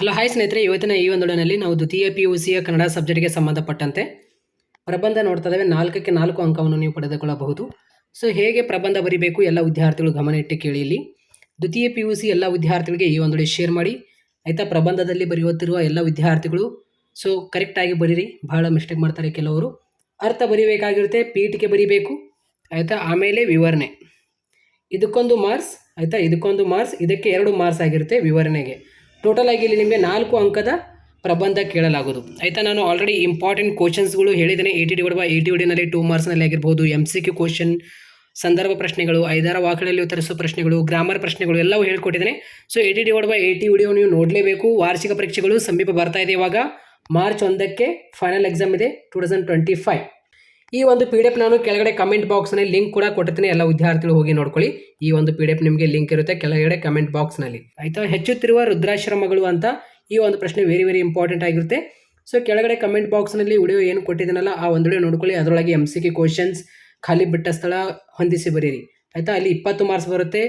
Hello, hi ಸ್ನೇಹಿತರೆ. ಇವತ್ತಿನ ಈ ಒಂದು ವಿಡಿಯೋನಲ್ಲಿ ನಾವು ದ್ವಿತೀಯ ಪಿ ಯು ಸಿಯ ಕನ್ನಡ ಸಬ್ಜೆಕ್ಟ್ಗೆ ಸಂಬಂಧಪಟ್ಟಂತೆ ಪ್ರಬಂಧ ನೋಡ್ತಾ ನಾಲ್ಕಕ್ಕೆ ನಾಲ್ಕು ಅಂಕವನ್ನು ನೀವು ಪಡೆದುಕೊಳ್ಳಬಹುದು. ಸೊ, ಹೇಗೆ ಪ್ರಬಂಧ ಬರಿಬೇಕು? ಎಲ್ಲ ವಿದ್ಯಾರ್ಥಿಗಳು ಗಮನ ಇಟ್ಟು ದ್ವಿತೀಯ ಪಿ ಯು ಸಿ ಎಲ್ಲ ವಿದ್ಯಾರ್ಥಿಗಳಿಗೆ ಈ ಒಂದು ವಿಡಿಯೋ ಶೇರ್ ಮಾಡಿ. ಆಯಿತಾ? ಪ್ರಬಂಧದಲ್ಲಿ ಬರೆಯುತ್ತಿರುವ ಎಲ್ಲ ವಿದ್ಯಾರ್ಥಿಗಳು, ಸೊ ಕರೆಕ್ಟಾಗಿ ಬರೀರಿ. ಬಹಳ ಮಿಸ್ಟೇಕ್ ಮಾಡ್ತಾರೆ ಕೆಲವರು. ಅರ್ಥ ಬರಿಬೇಕಾಗಿರುತ್ತೆ ಪೀಠಿಗೆ ಬರಿಬೇಕು. ಆಯಿತಾ? ಆಮೇಲೆ ವಿವರಣೆ. ಇದಕ್ಕೊಂದು ಮಾರ್ಕ್ಸ್ ಆಯಿತಾ? ಇದಕ್ಕೊಂದು ಮಾರ್ಕ್ಸ್ ಇದಕ್ಕೆ ಎರಡು ಮಾರ್ಕ್ಸ್ ಆಗಿರುತ್ತೆ ವಿವರಣೆಗೆ. ಟೋಟಲ್ ಆಗಿ ಇಲ್ಲಿ ನಿಮಗೆ ನಾಲ್ಕು ಅಂಕದ ಪ್ರಬಂಧ ಕೇಳಲಾಗೋದು ಆಯಿತಾ, ನಾನು ಆಲ್ರೆಡಿ ಇಂಪಾರ್ಟೆಂಟ್ ಕ್ವಶನ್ಸ್ಗಳು ಹೇಳಿದ್ದೇನೆ. ಏಯ್ಟಿ ಡಿವೈಡ್ ಬೈ ಏಯ್ಟಿ ಡಿನಲ್ಲಿ ಟೂ ಮಾರ್ಕ್ಸ್ನಲ್ಲಿ ಆಗಿರ್ಬೋದು ಎಂ ಸಿ ಕ್ಯೂ ಕ್ವಶನ್ ಸಂದರ್ಭ ಪ್ರಶ್ನೆಗಳು, ಐದಾರ ವಾಕ್ಯಗಳಲ್ಲಿ ಉತ್ತರಿಸುವ ಪ್ರಶ್ನೆಗಳು ಗ್ರಾಮರ್ ಪ್ರಶ್ನೆಗಳು ಎಲ್ಲವೂ ಹೇಳ್ಕೊಟ್ಟಿದ್ದೇನೆ. So eighty divide by eighty video ನೀವು ನೋಡಲೇಬೇಕು. ವಾರ್ಷಿಕ ಪರೀಕ್ಷೆಗಳು ಸಮೀಪ ಬರ್ತಾ ಇದೆ ಇವಾಗ. ಮಾರ್ಚ್ ಒಂದಕ್ಕೆ ಫೈನಲ್ ಎಕ್ಸಾಮ್ ಇದೆ ಟೂ ತೌಸಂಡ್ ಟ್ವೆಂಟಿ ಫೈವ್ ಈ ಒಂದು ಪಿ ಡಿ ಎಫ್ ನಾನು ಕೆಳಗಡೆ ಕಮೆಂಟ್ ಬಾಕ್ಸ್ನಲ್ಲಿ ಲಿಂಕ್ ಕೂಡ ಕೊಟ್ಟಿರ್ತೀನಿ. ಎಲ್ಲ ವಿದ್ಯಾರ್ಥಿಗಳು ಹೋಗಿ ನೋಡ್ಕೊಳ್ಳಿ. ಈ ಒಂದು ಪಿ ನಿಮಗೆ ಲಿಂಕ್ ಇರುತ್ತೆ ಕೆಳಗಡೆ ಕಮೆಂಟ್ ಬಾಕ್ಸ್ನಲ್ಲಿ ಆಯಿತಾ? ಹೆಚ್ಚುತ್ತಿರುವ ರುದ್ರಾಶ್ರಮಗಳು ಅಂತ ಈ ಒಂದು ಪ್ರಶ್ನೆ ವೆರಿ ವೆರಿ ಇಂಪಾರ್ಟೆಂಟ್ ಆಗಿರುತ್ತೆ. ಸೊ ಕೆಳಗಡೆ ಕಮೆಂಟ್ ಬಾಕ್ಸ್ನಲ್ಲಿ ವಿಡಿಯೋ ಏನು ಕೊಟ್ಟಿದ್ದೀನಲ್ಲ, ಆ ಒಂದು ವಿಡಿಯೋ ನೋಡ್ಕೊಳ್ಳಿ. ಅದರೊಳಗೆ ಎಂ ಸಿ ಕೆ ಕ್ವಶನ್ಸ್ ಖಾಲಿ ಬಿಟ್ಟ ಸ್ಥಳ ಹೊಂದಿಸಿ ಬರೀರಿ. ಆಯಿತಾ? ಅಲ್ಲಿ ಇಪ್ಪತ್ತು ಮಾರ್ಕ್ಸ್ ಬರುತ್ತೆ.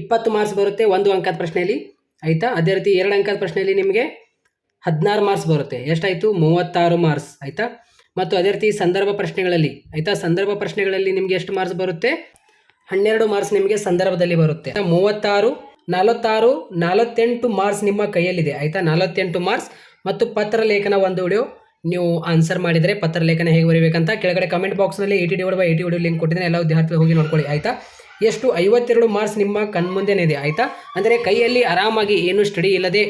ಇಪ್ಪತ್ತು ಮಾರ್ಕ್ಸ್ ಬರುತ್ತೆ ಒಂದು ಅಂಕದ ಪ್ರಶ್ನೆಯಲ್ಲಿ. ಆಯಿತಾ? ಅದೇ ರೀತಿ ಎರಡು ಅಂಕದ ಪ್ರಶ್ನೆಯಲ್ಲಿ ನಿಮಗೆ ಹದಿನಾರು ಮಾರ್ಕ್ಸ್ ಬರುತ್ತೆ. ಎಷ್ಟಾಯಿತು? ಮೂವತ್ತಾರು ಮಾರ್ಕ್ಸ್ ಆಯಿತಾ? ಮತ್ತು ಅದೇ ರೀತಿ ಸಂದರ್ಭ ಪ್ರಶ್ನೆಗಳಲ್ಲಿ, ಆಯಿತಾ? ಸಂದರ್ಭ ಪ್ರಶ್ನೆಗಳಲ್ಲಿ ನಿಮಗೆ ಎಷ್ಟು ಮಾರ್ಕ್ಸ್ ಬರುತ್ತೆ? ಹನ್ನೆರಡು ಮಾರ್ಕ್ಸ್ ನಿಮಗೆ ಸಂದರ್ಭದಲ್ಲಿ ಬರುತ್ತೆ? ಮೂವತ್ತಾರು, ನಲವತ್ತಾರು, ನಲವತ್ತೆಂಟು ಮಾರ್ಕ್ಸ್ ನಿಮ್ಮ ಕೈಯಲ್ಲಿದೆ, ಆಯಿತಾ? ನಲವತ್ತೆಂಟು ಮಾರ್ಕ್ಸ್ ಮತ್ತು ಪತ್ರ ಲೇಖನ ಒಂದು ವಿಡಿಯೋ ನೀವು ಆನ್ಸರ್ ಮಾಡಿದರೆ ಪತ್ರ ಲೇಖನ ಹೇಗೆ ಬರೀಬೇಕಂತ ಕೆಳಗಡೆ ಕಮೆಂಟ್ ಬಾಕ್ಸ್ನಲ್ಲಿ eighty divide by eighty video link ಕೊಟ್ಟಿದ್ದೇನೆ. ಎಲ್ಲ ವಿದ್ಯಾರ್ಥಿಗಳು ಹೋಗಿ ನೋಡ್ಕೊಳ್ಳಿ, ಆಯಿತಾ? ಎಷ್ಟು ಐವತ್ತೆರಡು ಮಾರ್ಕ್ಸ್ ನಿಮ್ಮ ಕಣ್ಮುಂದೆನೇ ಇದೆ ಆಯಿತಾ? ಅಂದರೆ ಕೈಯಲ್ಲಿ ಆರಾಮಾಗಿ ಏನು ಸ್ಟಡಿ ಇಲ್ಲದೆ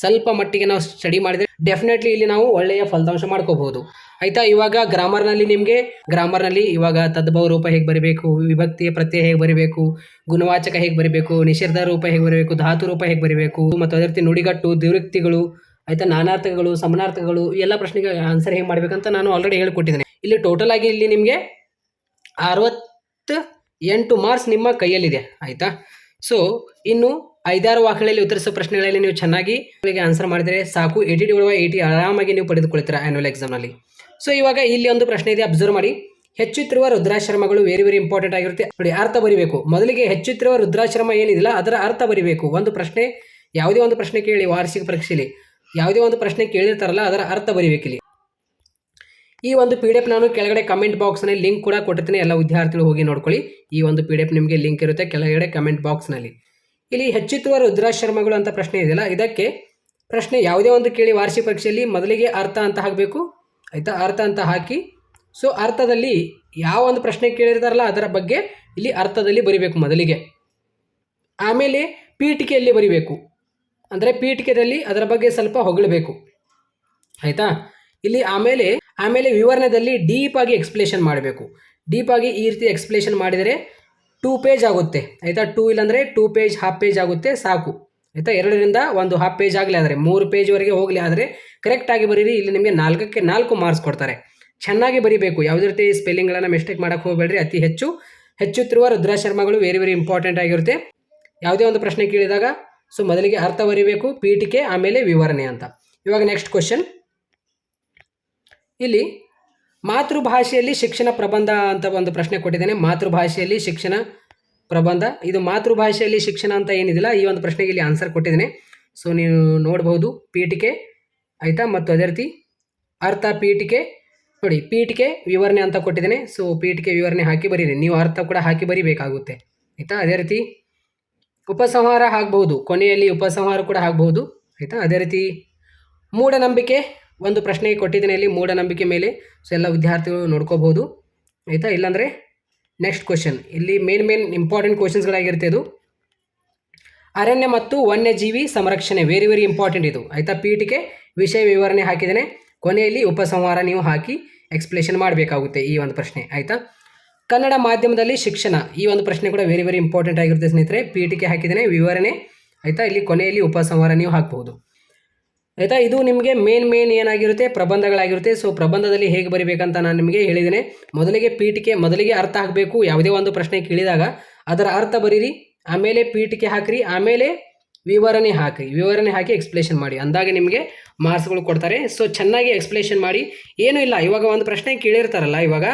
ಸ್ವಲ್ಪ ಮಟ್ಟಿಗೆ ನಾವು ಸ್ಟಡಿ ಮಾಡಿದರೆ ಡೆಫಿನೆಟ್ಲಿ ಇಲ್ಲಿ ನಾವು ಒಳ್ಳೆಯ ಫಲಿತಾಂಶ ಮಾಡ್ಕೋಬಹುದು. ಆಯಿತಾ? ಇವಾಗ ಗ್ರಾಮರ್ನಲ್ಲಿ ನಿಮಗೆ ಗ್ರಾಮರ್ನಲ್ಲಿ ಇವಾಗ ತದ್ಭವ ರೂಪ ಹೇಗೆ ಬರಬೇಕು, ವಿಭಕ್ತಿಯ ಪ್ರತ್ಯಯ ಹೇಗೆ ಬರಬೇಕು, ಗುಣವಾಚಕ ಹೇಗೆ ಬರಬೇಕು ನಿಷೇಧ ರೂಪ ಹೇಗೆ ಬರಬೇಕು, ಧಾತು ರೂಪ ಹೇಗೆ ಬರಬೇಕು, ಮತ್ತು ಅದೇ ರೀತಿ ನುಡಿಗಟ್ಟು ದಿವೃಕ್ತಿಗಳು ಆಯಿತಾ? ನಾನಾರ್ಥಕಗಳು, ಸಮನಾರ್ಥಕಗಳು, ಎಲ್ಲ ಪ್ರಶ್ನೆಗೆ ಆನ್ಸರ್ ಹೇಗೆ ಮಾಡಬೇಕಂತ ನಾನು ಆಲ್ರೆಡಿ ಹೇಳಿಕೊಟ್ಟಿದ್ದೇನೆ. ಇಲ್ಲಿ ಟೋಟಲ್ ಆಗಿ ಇಲ್ಲಿ ನಿಮಗೆ ಅರವತ್ತು ಎಂಟು ಮಾರ್ಕ್ಸ್ ನಿಮ್ಮ ಕೈಯಲ್ಲಿದೆ, ಆಯಿತಾ? ಸೊ ಇನ್ನು ಐದಾರು ವಾಕ್ಯಗಳಲ್ಲಿ ಉತ್ತರಿಸುವ ಪ್ರಶ್ನೆಗಳಲ್ಲಿ ನೀವು ಚೆನ್ನಾಗಿ ಆನ್ಸರ್ ಮಾಡಿದರೆ ಸಾಕು. ಏಟಿ ಡಿ ಒಳಗೆ ಏಟಿ ಆರಾಮಾಗಿ ನೀವು ಪಡೆದುಕೊಳ್ತೀರಾ ಆ್ಯನ್ಯುವಲ್ ಎಕ್ಸಾಮ್ನಲ್ಲಿ ಸೊ ಇವಾಗ ಇಲ್ಲಿ ಒಂದು ಪ್ರಶ್ನೆ ಇದೆ ಅಬ್ಸರ್ವ್ ಮಾಡಿ. ಹೆಚ್ಚುತ್ತಿರುವ ರುದ್ರಾಶ್ರಮಗಳು ವೆರಿ ವೆರಿ ಇಂಪಾರ್ಟೆಂಟ್ ಆಗಿರುತ್ತೆ. ನೋಡಿ, ಅರ್ಥ ಬರಿಬೇಕು. ಮೊದಲಿಗೆ ಹೆಚ್ಚುತ್ತಿರುವ ರುದ್ರಾಶ್ರಮ ಏನಿದಿಲ್ಲ ಅದರ ಅರ್ಥ ಬರಿಬೇಕು. ಒಂದು ಪ್ರಶ್ನೆ, ಯಾವುದೇ ಒಂದು ಪ್ರಶ್ನೆ ಕೇಳಿ, ವಾರ್ಷಿಕ ಪರೀಕ್ಷೆಯಲ್ಲಿ ಯಾವುದೇ ಒಂದು ಪ್ರಶ್ನೆ ಕೇಳಿರ್ತಾರಲ್ಲ, ಅದರ ಅರ್ಥ ಬರಿಬೇಕಿಲ್ಲಿ. ಈ ಒಂದು ಪಿ ಡಿ ಎಫ್ ನಾನು ಕೆಳಗಡೆ ಕಮೆಂಟ್ ಬಾಕ್ಸ್ನಲ್ಲಿ ಲಿಂಕ್ ಕೂಡ ಕೊಟ್ಟಿರ್ತೀನಿ. ಎಲ್ಲ ವಿದ್ಯಾರ್ಥಿಗಳು ಹೋಗಿ ನೋಡ್ಕೊಳ್ಳಿ. ಈ ಒಂದು ಪಿ ಎಫ್ ನಿಮಗೆ ಲಿಂಕ್ ಇರುತ್ತೆ, ಕೆಳಗಡೆ ಕಮೆಂಟ್ ಬಾಕ್ಸ್ನಲ್ಲಿ ಇಲ್ಲಿ ಹೆಚ್ಚುತ್ತುವ ರುದ್ರಾಶ್ರಮಗಳು ಅಂತ ಪ್ರಶ್ನೆ ಇದೆಯಲ್ಲ, ಇದಕ್ಕೆ ಪ್ರಶ್ನೆ ಯಾವುದೇ ಒಂದು ಕೇಳಿ ವಾರ್ಷಿಕ ಪರೀಕ್ಷೆಯಲ್ಲಿ ಮೊದಲಿಗೆ ಅರ್ಥ ಅಂತ ಹಾಕಬೇಕು. ಆಯಿತಾ? ಅರ್ಥ ಅಂತ ಹಾಕಿ. ಸೊ ಅರ್ಥದಲ್ಲಿ ಯಾವ ಒಂದು ಪ್ರಶ್ನೆ ಕೇಳಿರ್ತಾರಲ್ಲ, ಅದರ ಬಗ್ಗೆ ಇಲ್ಲಿ ಅರ್ಥದಲ್ಲಿ ಬರಿಬೇಕು ಮೊದಲಿಗೆ. ಆಮೇಲೆ ಪೀಠಿಕೆಯಲ್ಲಿ ಬರಿಬೇಕು. ಅಂದರೆ ಪೀಠಿಕೆಯಲ್ಲಿ ಅದರ ಬಗ್ಗೆ ಸ್ವಲ್ಪ ಹೊಗಳಬೇಕು. ಆಯಿತಾ? ಇಲ್ಲಿ ಆಮೇಲೆ ಆಮೇಲೆ ವಿವರಣೆಯಲ್ಲಿ ಡೀಪಾಗಿ ಎಕ್ಸ್ಪ್ಲೇಷನ್ ಮಾಡಬೇಕು. ಡೀಪಾಗಿ ಈ ರೀತಿ ಎಕ್ಸ್ಪ್ಲೇಷನ್ ಮಾಡಿದರೆ ಟೂ ಪೇಜ್ ಆಗುತ್ತೆ, ಆಯಿತಾ? ಟೂ ಇಲ್ಲಾಂದರೆ ಟೂ ಪೇಜ್ ಹಾಫ್ ಪೇಜ್ ಆಗುತ್ತೆ, ಸಾಕು. ಆಯಿತಾ? ಎರಡರಿಂದ ಒಂದು ಹಾಫ್ ಪೇಜ್ ಆಗಲಿ ಆದರೆ, ಮೂರು ಪೇಜ್ವರೆಗೆ ಹೋಗಲಿ ಆದರೆ ಕರೆಕ್ಟಾಗಿ ಬರೀರಿ, ಇಲ್ಲಿ ನಿಮಗೆ ನಾಲ್ಕಕ್ಕೆ ನಾಲ್ಕು ಮಾರ್ಕ್ಸ್ ಕೊಡ್ತಾರೆ. ಚೆನ್ನಾಗಿ ಬರಿಬೇಕು. ಯಾವುದೇ ರೀತಿ ಸ್ಪೆಲ್ಲಿಂಗ್ಗಳನ್ನು ಮಿಸ್ಟೇಕ್ ಮಾಡೋಕ್ಕೆ ಹೋಗಬೇಡ್ರಿ, ಅತಿ ಹೆಚ್ಚು. ಹೆಚ್ಚುತ್ತಿರುವ ರುದ್ರಾಶರ್ಮಗಳು ವೆರಿ ವೆರಿ ಇಂಪಾರ್ಟೆಂಟ್ ಆಗಿರುತ್ತೆ. ಯಾವುದೇ ಒಂದು ಪ್ರಶ್ನೆ ಕೇಳಿದಾಗ, ಸೊ ಮೊದಲಿಗೆ ಅರ್ಥ ಬರೀಬೇಕು, ಪೀಠಿಕೆ, ಆಮೇಲೆ ವಿವರಣೆ ಅಂತ. ಇವಾಗ ನೆಕ್ಸ್ಟ್ ಕ್ವಶನ್ ಇಲ್ಲಿ ಮಾತೃಭಾಷೆಯಲ್ಲಿ ಶಿಕ್ಷಣ ಪ್ರಬಂಧ ಅಂತ ಒಂದು ಪ್ರಶ್ನೆ ಕೊಟ್ಟಿದ್ದೇನೆ. ಮಾತೃಭಾಷೆಯಲ್ಲಿ ಶಿಕ್ಷಣ ಪ್ರಬಂಧ. ಇದು ಮಾತೃಭಾಷೆಯಲ್ಲಿ ಶಿಕ್ಷಣ ಅಂತ ಏನಿದಿಲ್ಲ, ಈ ಒಂದು ಪ್ರಶ್ನೆಗೆ ಇಲ್ಲಿ ಆನ್ಸರ್ ಕೊಟ್ಟಿದ್ದೇನೆ. ಸೊ ನೀವು ನೋಡಬಹುದು, ಪೀಠಿಕೆ ಆಯಿತಾ? ಮತ್ತು ಅದೇ ರೀತಿ ಅರ್ಥ ಪೀಠಿಕೆ, ನೋಡಿ, ಪೀಠಿಕೆ ವಿವರಣೆ ಅಂತ ಕೊಟ್ಟಿದ್ದೇನೆ. ಸೊ ಪೀಠಿಕೆ ವಿವರಣೆ ಹಾಕಿ ಬರೀರಿ. ನೀವು ಅರ್ಥ ಕೂಡ ಹಾಕಿ ಬರೀಬೇಕಾಗುತ್ತೆ. ಆಯಿತಾ? ಅದೇ ರೀತಿ ಉಪಸಂಹಾರ ಆಗ್ಬಹುದು. ಕೊನೆಯಲ್ಲಿ ಉಪಸಂಹಾರ ಕೂಡ ಆಗ್ಬಹುದು. ಆಯಿತಾ? ಅದೇ ರೀತಿ ಮೂಢನಂಬಿಕೆ ಒಂದು ಪ್ರಶ್ನೆ ಕೊಟ್ಟಿದ್ದೀನಿ ಇಲ್ಲಿ ಮೂಢನಂಬಿಕೆ ಮೇಲೆ. ಸೊ ಎಲ್ಲ ವಿದ್ಯಾರ್ಥಿಗಳು ನೋಡ್ಕೋಬೋದು ಆಯಿತಾ? ಇಲ್ಲಾಂದರೆ ನೆಕ್ಸ್ಟ್ ಕ್ವಶನ್ ಇಲ್ಲಿ ಮೇನ್ ಮೇನ್ ಇಂಪಾರ್ಟೆಂಟ್ ಕ್ವಶನ್ಸ್ಗಳಾಗಿರುತ್ತೆ ಇದು. ಅರಣ್ಯ ಮತ್ತು ವನ್ಯಜೀವಿ ಸಂರಕ್ಷಣೆ. ವೆರಿ ವೆರಿ ಇಂಪಾರ್ಟೆಂಟ್ ಇದು. ಆಯಿತಾ? ಪೀಠಿಗೆ ವಿಷಯ ವಿವರಣೆ ಹಾಕಿದ್ದೇನೆ. ಕೊನೆಯಲ್ಲಿ ಉಪಸಂಹಾರ ನೀವು ಹಾಕಿ ಎಕ್ಸ್ಪ್ಲೇಷನ್ ಮಾಡಬೇಕಾಗುತ್ತೆ ಈ ಒಂದು ಪ್ರಶ್ನೆ. ಆಯಿತಾ? ಕನ್ನಡ ಮಾಧ್ಯಮದಲ್ಲಿ ಶಿಕ್ಷಣ. ಈ ಒಂದು ಪ್ರಶ್ನೆ ಕೂಡ ವೆರಿ ವೆರಿ ಇಂಪಾರ್ಟೆಂಟ್ ಆಗಿರುತ್ತೆ ಸ್ನೇಹಿತರೆ. ಪೀಠಿಕೆ ಹಾಕಿದ್ದೇನೆ ವಿವರಣೆ. ಆಯಿತಾ? ಇಲ್ಲಿ ಕೊನೆಯಲ್ಲಿ ಉಪಸಂಹಾರ ನೀವು ಹಾಕ್ಬೋದು ಆಯಿತಾ? ಇದು ನಿಮಗೆ ಮೇನ್ ಮೇನ್ ಏನಾಗಿರುತ್ತೆ? ಪ್ರಬಂಧಗಳಾಗಿರುತ್ತೆ. ಸೊ ಪ್ರಬಂಧದಲ್ಲಿ ಹೇಗೆ ಬರೀಬೇಕಂತ ನಾನು ನಿಮಗೆ ಹೇಳಿದ್ದೇನೆ. ಮೊದಲಿಗೆ ಪೀಠಿಕೆ, ಮೊದಲಿಗೆ ಅರ್ಥ ಹಾಕಬೇಕು ಯಾವುದೇ ಒಂದು ಪ್ರಶ್ನೆ ಕೇಳಿದಾಗ ಅದರ ಅರ್ಥ ಬರೀರಿ, ಆಮೇಲೆ ಪೀಠಿಕೆ ಹಾಕಿರಿ, ಆಮೇಲೆ ವಿವರಣೆ ಹಾಕಿ ವಿವರಣೆ ಹಾಕಿ ಎಕ್ಸ್ಪ್ಲೇಷನ್ ಮಾಡಿ. ಅಂದಾಗ ನಿಮಗೆ ಮಾರ್ಕ್ಸ್ಗಳು ಕೊಡ್ತಾರೆ. ಸೊ ಚೆನ್ನಾಗಿ ಎಕ್ಸ್ಪ್ಲೇಷನ್ ಮಾಡಿ. ಏನೂ ಇಲ್ಲ. ಇವಾಗ ಒಂದು ಪ್ರಶ್ನೆ ಕೇಳಿರ್ತಾರಲ್ಲ, ಇವಾಗ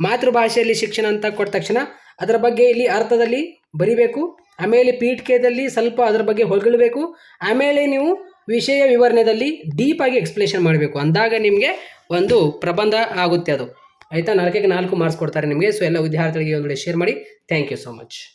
ಮಾತೃಭಾಷೆಯಲ್ಲಿ ಶಿಕ್ಷಣ ಅಂತ ಕೊಟ್ಟ ತಕ್ಷಣ ಅದರ ಬಗ್ಗೆ ಇಲ್ಲಿ ಅರ್ಥದಲ್ಲಿ ಬರಿಬೇಕು. ಆಮೇಲೆ ಪೀಠಿಕೆದಲ್ಲಿ ಸ್ವಲ್ಪ ಅದರ ಬಗ್ಗೆ ಹೊಗಳಬೇಕು. ಆಮೇಲೆ ನೀವು ವಿಷಯ ವಿವರಣೆಯಲ್ಲಿ ಡೀಪಾಗಿ ಎಕ್ಸ್ಪ್ಲೇಷನ್ ಮಾಡಬೇಕು. ಅಂದಾಗ ನಿಮಗೆ ಒಂದು ಪ್ರಬಂಧ ಆಗುತ್ತೆ ಅದು. ಆಯಿತಾ? ನಾಲ್ಕಕ್ಕೆ ನಾಲ್ಕು ಮಾರ್ಕ್ಸ್ ಕೊಡ್ತಾರೆ ನಿಮಗೆ. ಸೊ ಎಲ್ಲ ವಿದ್ಯಾರ್ಥಿಗಳಿಗೆ ಒಂದು ಶೇರ್ ಮಾಡಿ. Thank you so much